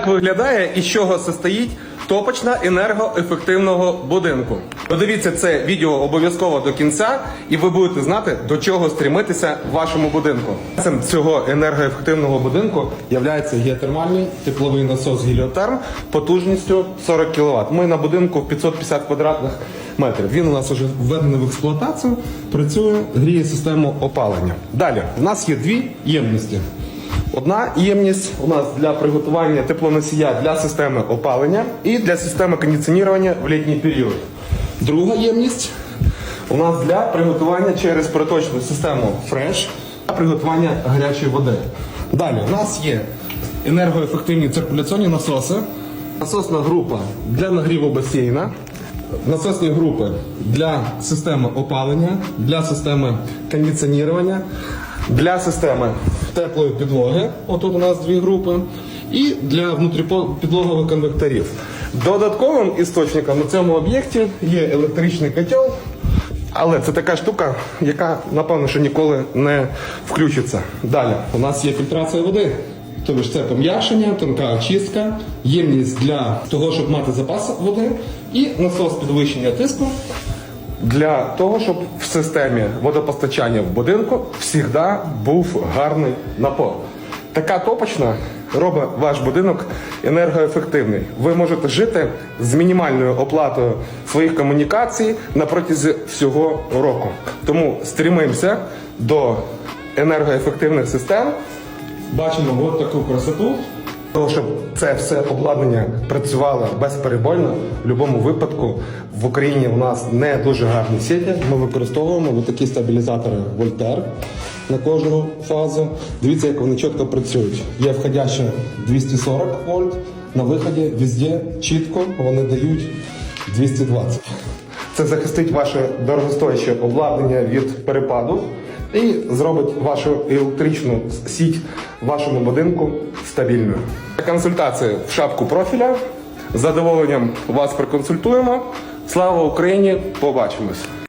Як виглядає і з чого состоїть топочна енергоефективного будинку? Додивіться це відео обов'язково до кінця, і ви будете знати, до чого стрімитися в вашому будинку. Цього енергоефективного будинку є геотермальний тепловий насос геліотерм потужністю 40 кВт. Ми на будинку в 550 квадратних метрів. Він у нас вже введений в експлуатацію, працює, гріє систему опалення. Далі у нас є дві ємності. Одна ємність у нас для приготування теплоносія для системи опалення і для системи кондиціонування в літній період. Друга ємність у нас для приготування через проточну систему Fresh для приготування гарячої води. Далі у нас є енергоефективні циркуляційні насоси, насосна група для нагріву басейна, насосні групи для системи опалення, для системи кондиціонування, для системи теплої підлоги. Отут у нас дві групи. І для внутріпідлогових конвекторів. Додатковим істочником на цьому об'єкті є електричний котел, але це така штука, яка напевно що ніколи не включиться. Далі у нас є фільтрація води. Тобто це пом'якшення, тонка очистка, ємність для того, щоб мати запас води, і насос підвищення тиску для того, щоб в системі водопостачання в будинку завжди був гарний напор. Така топочна робить ваш будинок енергоефективний. Ви можете жити з мінімальною оплатою своїх комунікацій на протязі всього року. Тому стрімимося до енергоефективних систем. Бачимо от таку красоту. Того, щоб це все обладнання працювало безперебойно, в будь-якому випадку в Україні у нас не дуже гарні сіті. Ми використовуємо такі стабілізатори Вольтер на кожну фазу. Дивіться, як вони чітко працюють. Є входяще 240 вольт, на виході везде чітко вони дають 220. Це захистить ваше дорогостояще обладнання від перепаду і зробить вашу електричну сіть в вашому будинку стабільною. Консультації в шапку профіля. З задоволенням вас проконсультуємо. Слава Україні! Побачимось!